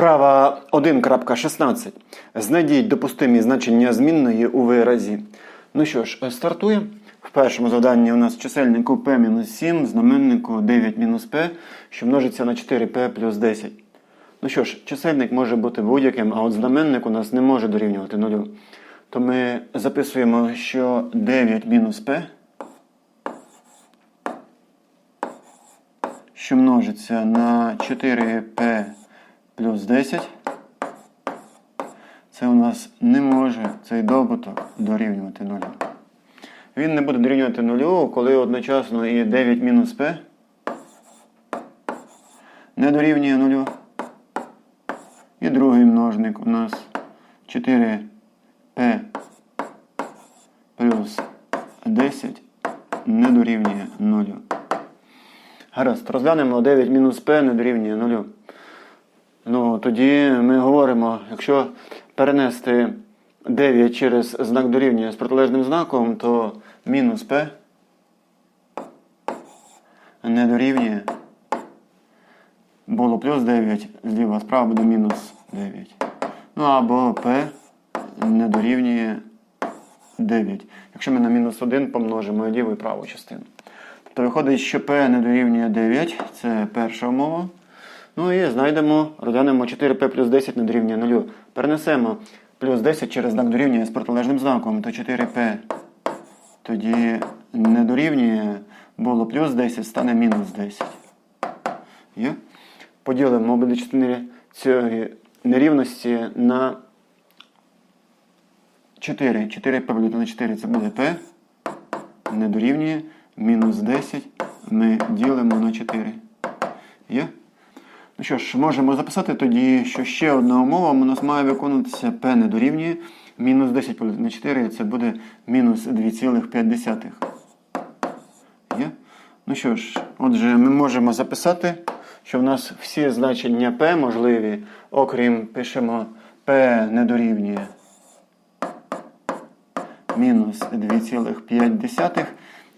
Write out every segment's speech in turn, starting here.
Вправа 1.16. Знайдіть допустимі значення змінної у виразі. Ну що ж, стартуємо. В першому завданні у нас чисельнику p-7, знаменнику 9-p, що множиться на 4p плюс 10. Ну що ж, чисельник може бути будь-яким, а от знаменник у нас не може дорівнювати нулю. То ми записуємо, що 9-p, що множиться на 4p плюс 10. Це у нас не може цей добуток дорівнювати нулю. Він не буде дорівнювати нулю, коли одночасно і 9 мінус p не дорівнює нулю. І другий множник у нас 4p плюс 10 не дорівнює нулю. Гаразд, розглянемо 9 мінус p не дорівнює нулю. Ну, тоді ми говоримо, якщо перенести 9 через знак дорівнює з протилежним знаком, то мінус p не дорівнює. Було плюс 9, зліва справа буде мінус 9. Ну або p не дорівнює 9. Якщо ми на мінус 1 помножимо ліву і праву частину. Тобто виходить, що p не дорівнює 9, це перша умова. Ну і знайдемо, розглянемо 4p плюс 10 не дорівнює 0. Перенесемо плюс 10 через знак дорівнює з протилежним знаком, то 4p тоді не дорівнює, було плюс 10, стане мінус 10. Є? Поділимо обидві частини цієї нерівності на 4. 4 поділити на 4 це буде p. Не дорівнює. Мінус 10 ми ділимо на 4. Є? Ну що ж, можемо записати тоді, що ще одна умова у нас має виконуватися p не дорівнює. Мінус 10 поділити на 4 це буде мінус 2,5. Є? Ну що ж, отже, ми можемо записати, що в нас всі значення p можливі, окрім пишемо p не дорівнює мінус 2,5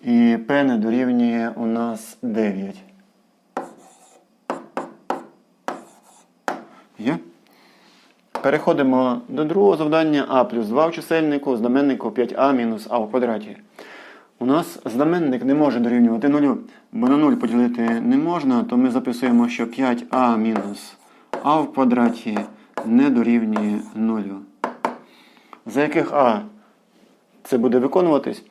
і p не дорівнює у нас 9. Є? Переходимо до другого завдання а плюс 2 в чисельнику, знаменнику 5а мінус а в квадраті. У нас знаменник не може дорівнювати нулю, бо на 0 поділити не можна, то ми записуємо, що 5а мінус а в квадраті не дорівнює нулю. За яких а це буде виконуватись,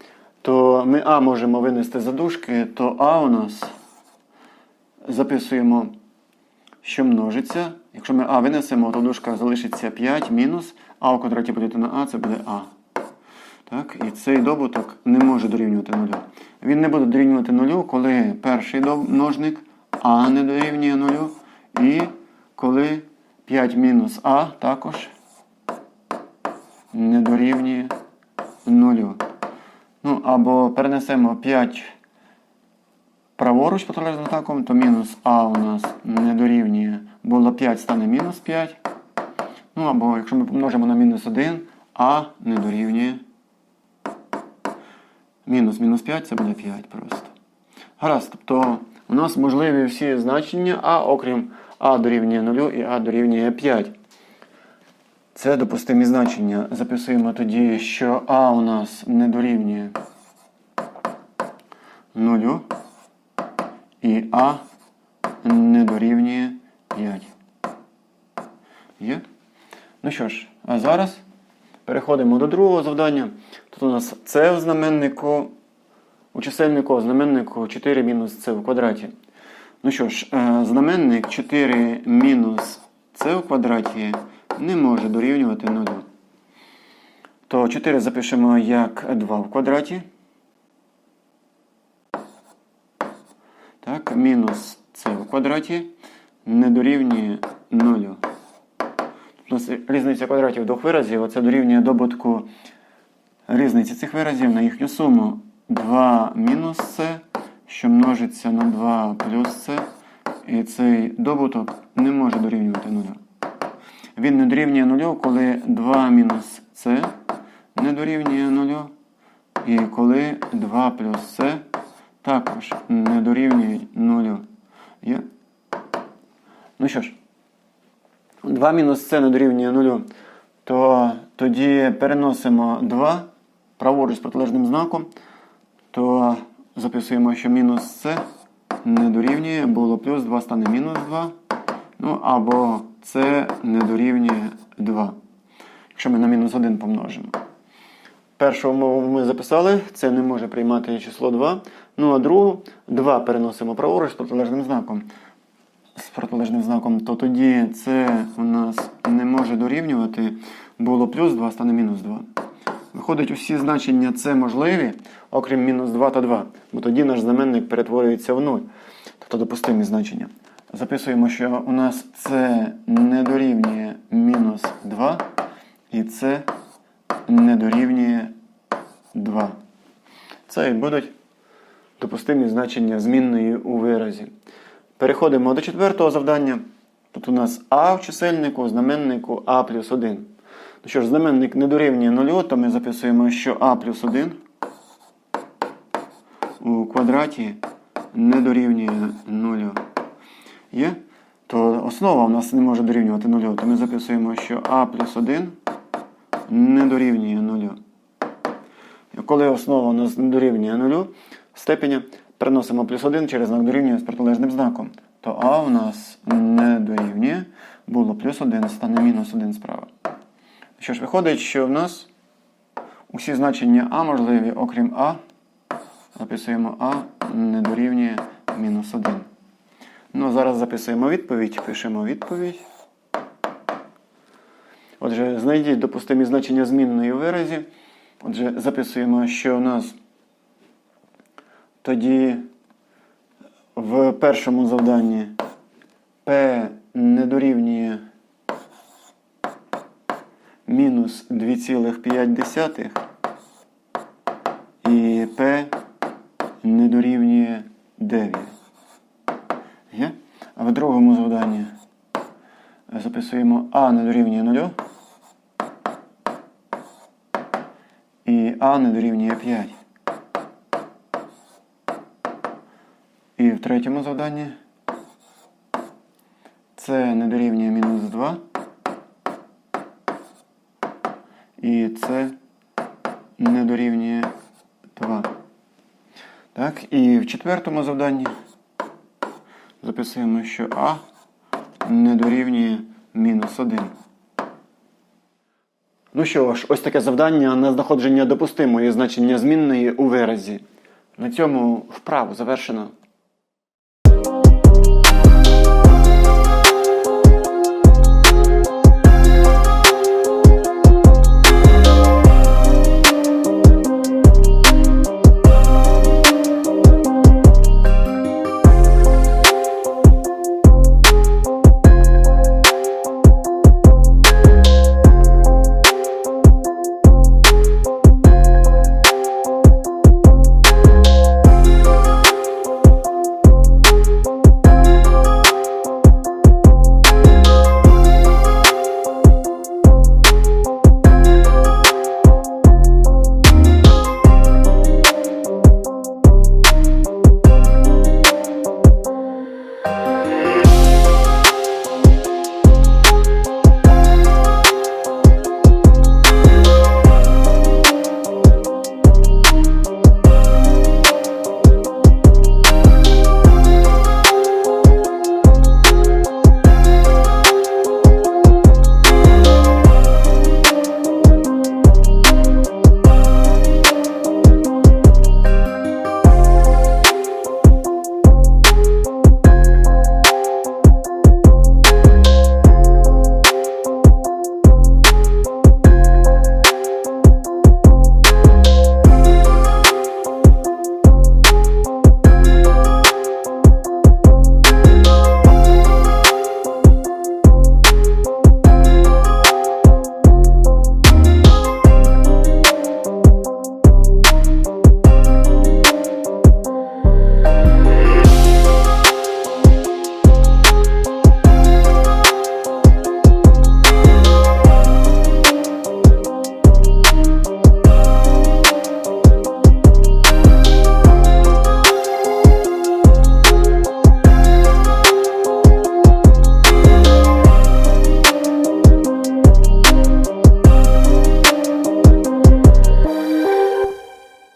то ми а можемо винести за дужки, то а у нас записуємо, що множиться. Якщо ми а винесемо, то в залишиться 5 мінус а в квадраті поділити на а, це буде а. Так, І цей добуток не може дорівнювати нулю. Він не буде дорівнювати нулю, коли перший множник а не дорівнює нулю. І коли 5 мінус а також не дорівнює нулю. Ну, або перенесемо 5 праворуч протилежним знаком, то мінус а у нас не дорівнює. Було 5 стане мінус 5. Ну, або якщо ми помножимо на мінус 1, а не дорівнює. Мінус мінус 5 це буде 5 просто. Гаразд, тобто у нас можливі всі значення а, окрім а дорівнює 0 і а дорівнює 5. Це допустимі значення. Записуємо тоді, що а у нас не дорівнює 0 і а не дорівнює 5. Є? Ну що ж, а зараз переходимо до другого завдання. Тут у нас це в знаменнику, у чисельнику, в знаменнику 4 мінус c в квадраті. Ну що ж, е, знаменник 4 мінус c в квадраті не може дорівнювати 0. То 4 запишемо як 2 в квадраті. Так, мінус c в квадраті не дорівнює 0. У різниця квадратів двох виразів, оце дорівнює добутку різниці цих виразів на їхню суму 2 мінус c, що множиться на 2 плюс c. І цей добуток не може дорівнювати 0. Він не дорівнює 0, коли 2 мінус c не дорівнює 0. І коли 2 плюс c також не дорівнює 0. Є? Ну що ж, 2 мінус С не дорівнює 0, то тоді переносимо 2 праворуч з протилежним знаком, то записуємо, що мінус С не дорівнює, було плюс 2 стане мінус 2. Ну або С не дорівнює 2. Якщо ми на мінус 1 помножимо. Першу умову ми записали, це не може приймати число 2. Ну а другу 2 переносимо праворуч з протилежним знаком. З протилежним знаком, то тоді це у нас не може дорівнювати. Було плюс 2, стане мінус 2. Виходить, усі значення це можливі, окрім мінус 2 та 2. Бо тоді наш знаменник перетворюється в 0. Тобто допустимі значення. Записуємо, що у нас це не дорівнює мінус 2, і це не дорівнює 2. Це і будуть допустимі значення змінної у виразі. Переходимо до четвертого завдання. Тут у нас А в чисельнику, знаменнику А плюс 1. Ну що ж, знаменник не дорівнює 0, то ми записуємо, що А плюс 1 у квадраті не дорівнює 0. Є? То основа у нас не може дорівнювати 0, то ми записуємо, що А плюс 1 не дорівнює 0. Коли основа у нас не дорівнює 0 степеня, переносимо плюс 1 через знак дорівнює з протилежним знаком. То А у нас не дорівнює, було плюс 1, стане мінус 1 справа. Що ж, виходить, що в нас усі значення А можливі, окрім А, записуємо А не дорівнює мінус 1. Ну, зараз записуємо відповідь, пишемо відповідь. Отже, знайдіть допустимі значення змінної у виразі. Отже, записуємо, що у нас тоді в першому завданні P не дорівнює мінус 2,5 і P не дорівнює 9. Є? А в другому завданні записуємо А не дорівнює 0 і А не дорівнює 5. І в третьому завданні С не дорівнює мінус 2. І С не дорівнює 2. Так, і в четвертому завданні записуємо, що А не дорівнює мінус 1. Ну що ж, ось таке завдання на знаходження допустимої значення змінної у виразі. На цьому вправу завершено.